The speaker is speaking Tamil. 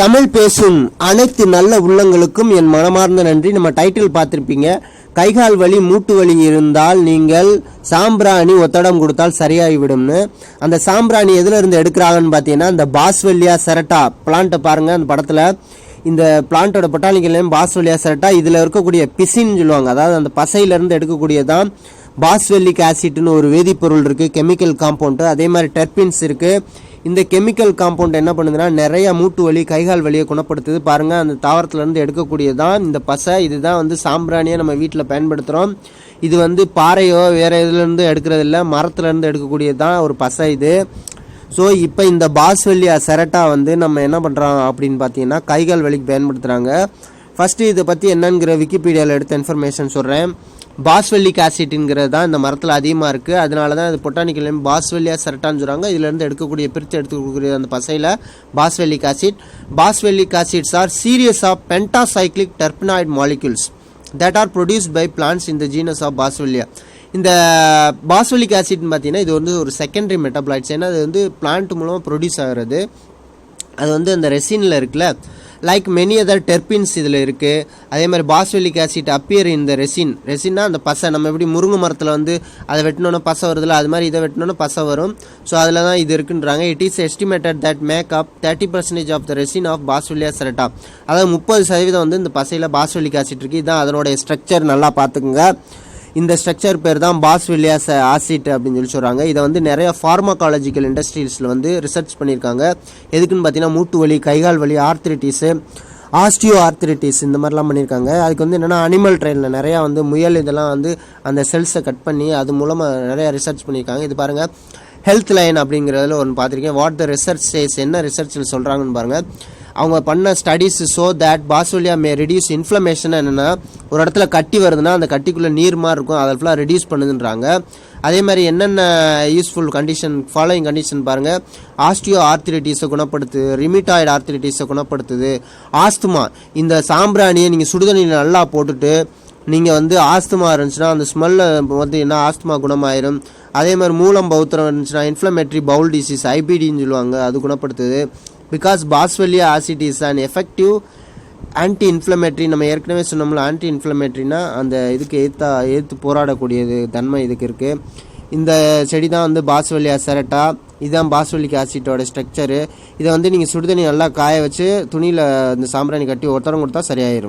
தமிழ் பேசும் அனைத்து நல்ல உள்ளங்களுக்கும் என் மனமார்ந்த நன்றி. நம்ம டைட்டில் பார்த்துருப்பீங்க. கைகால் வலி மூட்டு வலி இருந்தால் நீங்கள் சாம்பிராணி ஒத்தடம் கொடுத்தால் சரியாகிவிடும்னு. அந்த சாம்பிராணி எதுல இருந்து எடுக்கிறாங்கன்னு பார்த்தீங்கன்னா இந்த பாஸ்வெல்லியா செரட்டா பிளான்ட்டை பாருங்க அந்த படத்தில். இந்த பிளான்ட்டோட பொட்டானிக்கல் நேம் பாஸ்வெல்லியா செரட்டா. இதில் இருக்கக்கூடிய பிசின்னு சொல்லுவாங்க. அதாவது அந்த பசையிலேருந்து எடுக்கக்கூடியதான் பாஸ்வெல்லிக் ஆசிட்னு ஒரு வேதிப்பொருள் இருக்குது கெமிக்கல் காம்பவுண்டு அதே மாதிரி டெர்பின்ஸ் இருக்குது இந்த கெமிக்கல் காம்பவுண்ட் என்ன பண்ணுதுன்னா நிறைய மூட்டு வலி கைகால் வலியை குணப்படுத்துது. பாருங்கள் அந்த தாவரத்துலேருந்து எடுக்கக்கூடியதான் இந்த பசை. இதுதான் வந்து சாம்பிராணியாக நம்ம வீட்டில் பயன்படுத்துகிறோம் இது வந்து பாறையோ வேறு இதுலேருந்து எடுக்கிறது இல்லை மரத்துலேருந்து எடுக்கக்கூடியது தான் ஒரு பசை இது. ஸோ இப்போ இந்த பாஸ்வெல்லியா செரட்டா வந்து நம்ம என்ன பண்ணுறோம் அப்படின்னு பார்த்தீங்கன்னா கைகால் வலிக்கு பயன்படுத்துகிறாங்க ஃபஸ்ட்டு இதை பற்றி என்னங்கிற விக்கிபீடியாவில் எடுத்த இன்ஃபர்மேஷன் சொல்கிறேன் பாஸ்வெல்லிக் ஆசிட்ங்கிறது தான் இந்த மரத்தில் அதிகமாக இருக்குது அதனால தான் இது பொட்டானிக்கல் நேம் பாஸ்வெல்லியா சரட்டான்னு சொல்கிறாங்க இதிலேருந்து எடுக்கக்கூடிய பிரித்து எடுத்துக்கூடிய அந்த பசையில் boswellic acid boswellic acids are series of pentacyclic terpenoid molecules that are produced by plants இந்த ஜீனஸ் ஆஃப் பாஸ்வெல்லியா இந்த பாஸ்வலிக் ஆசிட்னு பார்த்தீங்கன்னா இது வந்து ஒரு செகண்டரி மெட்டபிளைட்ஸ் ஏன்னா அது வந்து பிளான்ட் மூலமாக ப்ரொடியூஸ் ஆகிறது. அது வந்து அந்த ரெசினில் இருக்குல்ல. லைக் மெனி அதர் டெர்பின்ஸ் இதில் இருக்குது அதே மாதிரி பாஸ்வெலிக் ஆசிட் அப்பியர் இந்த ரெசின் ரெசின்னா அந்த பசை. நம்ம எப்படி முருங்கை மரத்தில் வந்து அதை வெட்டினோன்னா பசை வருதுல்ல அது மாதிரி இதை வெட்டினோன்னா பசை வரும். ஸோ அதில் தான் இது இருக்குன்றாங்க. It is estimated that make up thirty percentage of the resin of Boswellia serrata அதாவது முப்பது சதவீதம் வந்து இந்த பசையில் பாஸ்வெலிக் ஆசிட் இருக்குது இதுதான் அதனுடைய ஸ்ட்ரக்சர் நல்லா பார்த்துக்குங்க. இந்த ஸ்ட்ரக்சர் பேர் தான் பாஸ்வெலியாஸ் ஆசிட் அப்படின்னு சொல்லி சொல்கிறாங்க இதை வந்து நிறைய ஃபார்மாகாலஜிக்கல் இண்டஸ்ட்ரீஸில் வந்து ரிசர்ச் பண்ணியிருக்காங்க. எதுக்குன்னு பார்த்தீங்கன்னா மூட்டு வலி கைகால் வலி ஆர்த்ரிட்டிஸு ஆஸ்டியோ ஆர்த்ரிட்டிஸ் இந்த மாதிரிலாம் பண்ணியிருக்காங்க. அதுக்கு வந்து என்னென்னா அனிமல் ட்ரெயினில் நிறையா வந்து முயல் இதெல்லாம் வந்து அந்த செல்ஸை கட் பண்ணி அது மூலமாக நிறையா ரிசர்ச் பண்ணியிருக்காங்க. இது பாருங்கள் ஹெல்த் லைன் அப்படிங்கிறதுல ஒன்று பார்த்துருக்கேன். வாட் த ரிசர்ச் சேஸ் என்ன ரிசர்ச்சில் சொல்கிறாங்கன்னு பாருங்கள் அவங்க பண்ண studies so that Boswellia may reduce inflammation என்னென்னா ஒரு இடத்துல கட்டி வருதுன்னா அந்த கட்டிக்குள்ளே நீர் மாதிரி இருக்கும். அதை ஃபுல்லாக ரெடியூஸ் பண்ணுதுன்றாங்க. அதே மாதிரி என்னென்ன யூஸ்ஃபுல் கண்டிஷன் ஃபாலோயிங் கண்டிஷன் பாருங்கள் ஆஸ்டியோ ஆர்த்திரிட்டிஸை குணப்படுத்து ரிமிட்டாய்டு ஆர்த்திரிட்டிஸை குணப்படுத்துது. ஆஸ்துமா இந்த சாம்பிராணியை நீங்கள் சுடுதண்ணியில் நல்லா போட்டுட்டு நீங்கள் வந்து ஆஸ்துமா இருந்துச்சுன்னா அந்த ஸ்மெல்ல வந்து என்ன ஆஸ்துமா குணமாயிரும். அதே மாதிரி மூலம் பௌத்திரம் இருந்துச்சுன்னா இன்ஃப்ளமேட்ரி பவுல் டிசீஸ் ஐபிடின்னு சொல்லுவாங்க அது குணப்படுத்துது. Because Boswellia acid is and effective anti inflammatory நம்ம ஏற்கனவே சொன்னோம்ல ஆன்டி இன்ஃப்ளமேட்ரினா அந்த இதுக்கு எதிர்த்தா எதிர்த்து போராடக்கூடியது தன்மை இதுக்கு இருக்குது இந்த செடி தான் வந்து பாஸ்வெல்லியா செரட்டா இதுதான் பாஸ்வெல்லிக் ஆசிட்டோட ஸ்ட்ரக்சரு இதை வந்து நீங்கள் சுடுதண்ணி நல்லா காய வச்சு துணியில் இந்த சாம்பிராணி கட்டி ஒருத்தரம் கொடுத்தா சரியாயிரும்.